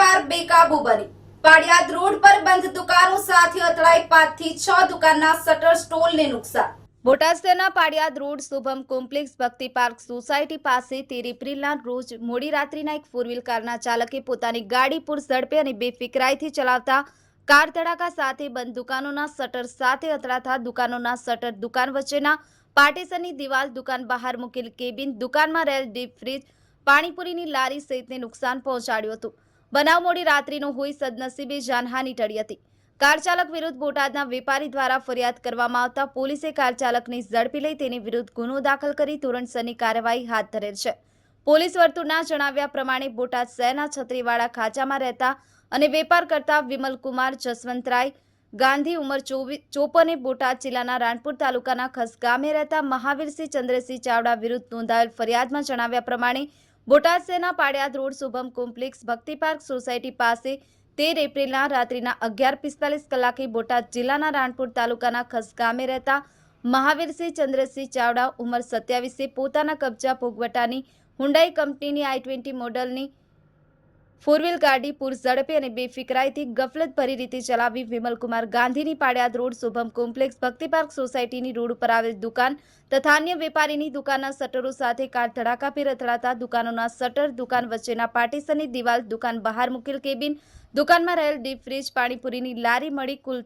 Car બેકાબુ બની. પાડિયાદ road પર બંધ દુકાનો સાથે અથડાઈ પાંચથી છ દુકાનના શટર સ્ટોલને નુકસાન. બોટાદ શહેરના Padiyad road Shubham complex Bhakti park society પાસે તેર એપ્રિલના રોજ મોડી રાત્રિના એક ફોર વ્હીલ કારના ચાલકે પોતાની ગાડી પૂર ઝડપે અને બેફિકરાઈથી ચલાવતા કાર ધડાકા સાથે બંધ દુકાનોના શટર સાથે અથડાતા દુકાનોના શટર દુકાન વચ્ચેના પાર્ટીશનની દિવાલ દુકાન બહાર મૂકેલ કેબિન દુકાનમાં રહેલ ડીપ ફ્રીજ પાણીપુરીની લારી સહિતને નુકસાન પહોંચાડ્યું હતું. બનાવ મોડી રાત્રિનો હોઈ સદનસીબે જાનહાની ટળી હતી. કાર ચાલક વિરુદ્ધ બોટાદના વેપારી દ્વારા ફરિયાદ કરવામાં આવતા પોલીસે કાર ચાલકને ઝડપી લઈ તેની વિરુદ્ધ ગુનો દાખલ કરી ધોરણસરની કાર્યવાહી હાથ ધરેલ છે. પોલીસ વર્તુળના જણાવ્યા પ્રમાણે બોટાદ શહેરના છત્રીવાડા ખાંચામાં રહેતા અને વેપાર કરતા વિમલકુમાર જસવંતરાય ગાંધી ઉંમર ચોપને બોટાદ જિલ્લાના રાણપુર તાલુકાના ખસ ગામે રહેતા મહાવીરસિંહ ચંદ્રસિંહ ચાવડા વિરુદ્ધ નોંધાયેલ ફરિયાદમાં જણાવ્યા પ્રમાણે બોટાદ શહેરના Padiyad road Shubham complex Bhakti park society પાસે તેર એપ્રિલના રાત્રિના અગિયાર પિસ્તાલીસ કલાકે બોટાદ જિલ્લાના રાણપુર તાલુકાના ખસ ગામે રહેતા મહાવીરસિંહ ચંદ્રસિંહ ચાવડા ઉંમર સત્યાવીસે પોતાના કબજા ભોગવટાની હુંડાઈ કંપનીની આઈ ટ્વેન્ટી મોડલની ફોર વ્હીલ ગાડી પૂર ઝડપે અને બેફિકરાઈથી ગફલત ભરી રીતે ચલાવી વિમલકુમાર ગાંધીની Padiyad road Shubham complex Bhakti park સોસાયટીની રોડ ઉપર આવેલ દુકાન તથા અન્ય વેપારીની દુકાનના શટરો સાથે કાર ધડાકાભેર અથડાતા દુકાનોના શટર, દુકાન વચ્ચેના પાર્ટીશનની દિવાલ, દુકાન બહાર મૂકેલ કેબિન, દુકાનમાં રહેલ ડીપ ફ્રીજ, પાણીપુરીની લારી મળી કુલ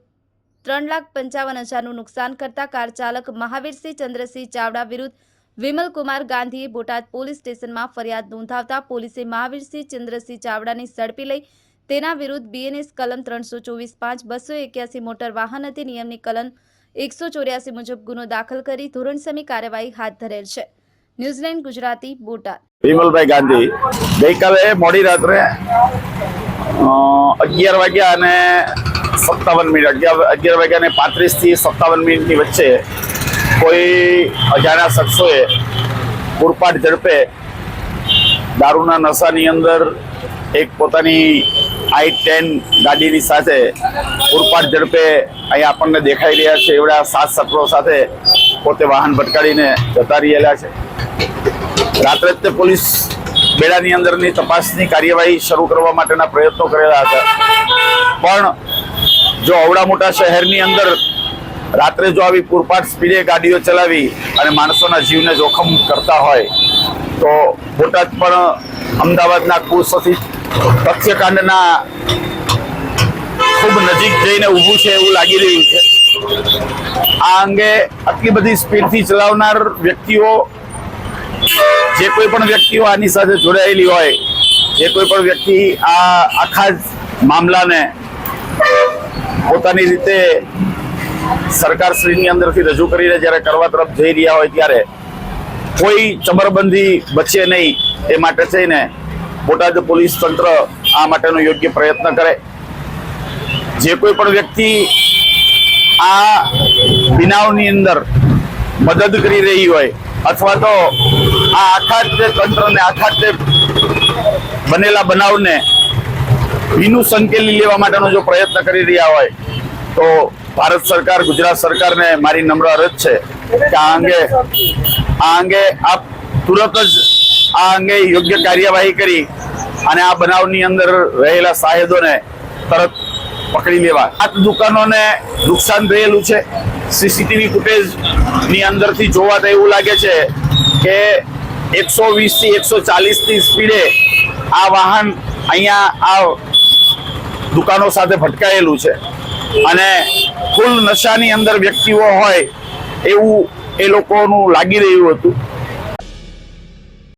ત્રણ લાખ પંચાવન હજારનું નુકસાન કરતા કાર ચાલક મહાવીરસિંહ ચંદ્રસિંહ ચાવડા વિરુદ્ધ વિમલ કુમાર ગાંધીએ બોટાદ પોલીસ સ્ટેશનમાં ફરિયાદ નોંધાવતા પોલીસે મહાવીરસિંહ ચંદ્રસિંહ ચાવડાને ઝડપી લઈ તેના વિરુદ્ધ બીએનએસ કલમ ત્રણસો ચોવીસ પાંચ બસો એક્યાસી મોટર વાહન હતી. નિયમની કલમ એકસો ચોર્યાસી મુજબ ગુનો દાખલ કરી ધોરણસમી કાર્યવાહી હાથ ધરેલ છે. New Zealand Gujarati, Botad. Vimalbhai Gandhi, ગઈકાલે મોડી રાત્રે અગિયાર વાગ્યા અને સત્તાવન મિનિટ, અગિયાર અગિયાર વાગ્યા અને પાંત્રીસથી સત્તાવન મિનિટની વચ્ચે કોઈ અજાણ્યા શખ્સોએ પૂરપાટ ઝડપે દારૂના નશાની અંદર એક પોતાની આઈ ટેન ગાડીની સાથે પૂરપાટ ઝડપે અહીંયા આપણને દેખાઈ રહ્યા છે. એવડા સાત સત્રો સાથે પોતે વાહન ભટકાડીને જતા રહેલા છે. રાત્રે જ તે પોલીસ બેડાની અંદરની તપાસની કાર્યવાહી શરૂ કરવા માટેના પ્રયત્નો કરેલા હતા. પણ જો અવડા મોટા શહેરની અંદર રાત્રે જો આવી પૂરપાટ સ્પીડે ગાડીઓ ચલાવી અને માણસોના જીવને જોખમ કરતા હોય, તો બોટાદ પણ અમદાવાદના કુસથી હત્યાકાંડના ખૂબ નજીક જઈને ઊભું છે એવું લાગી રહ્યું છે. આ અંગે આટલી બધી સ્પીડથી ચલાવનાર વ્યક્તિઓ, જે કોઈ પણ વ્યક્તિઓ આની સાથે જોડાયેલી હોય, જે કોઈ પણ વ્યક્તિ આ આખા જ મામલાને પોતાની રીતે સરકારશ્રીની અંદરથી રજૂ કરીને જ્યારે કરવા તરફ જઈ રહ્યા હોય ત્યારે કોઈ ચમરબંધી બચે નહીં એ માટે થઈને બોટાદ પોલીસ તંત્ર આ માટેનો યોગ્ય પ્રયત્ન કરે. જે કોઈ પણ વ્યક્તિ આ બનાવની અંદર મદદ કરી રહી હોય અથવા તો આ આખા તે તંત્રને, આખા તે બનેલા બનાવને ભીનું સંકેલી લેવા માટેનો જો પ્રયત્ન કરી રહ્યા હોય તો ભારત સરકાર, ગુજરાત સરકારને મારી નમ્ર અરજ છે કે આ અંગે આ અંગે આપ તુરત જ આ અંગે યોગ્ય કાર્યવાહી કરી અને આ બનાવની અંદર રહેલા સાહેદોને તરત પકડી લેવા. આ દુકાનોને નુકસાન થયેલું છે. સીસીટીવી ફૂટેજની અંદરથી જોવા તો એવું લાગે છે કે એકસો વીસથી એકસો ચાલીસની સ્પીડે આ વાહન અહીંયા આ દુકાનો સાથે ભટકાયેલું છે. અને ફૂલ નશાની અંદર વ્યક્તિઓ હોય એવું એ લોકોનું લાગી રહ્યું હતું.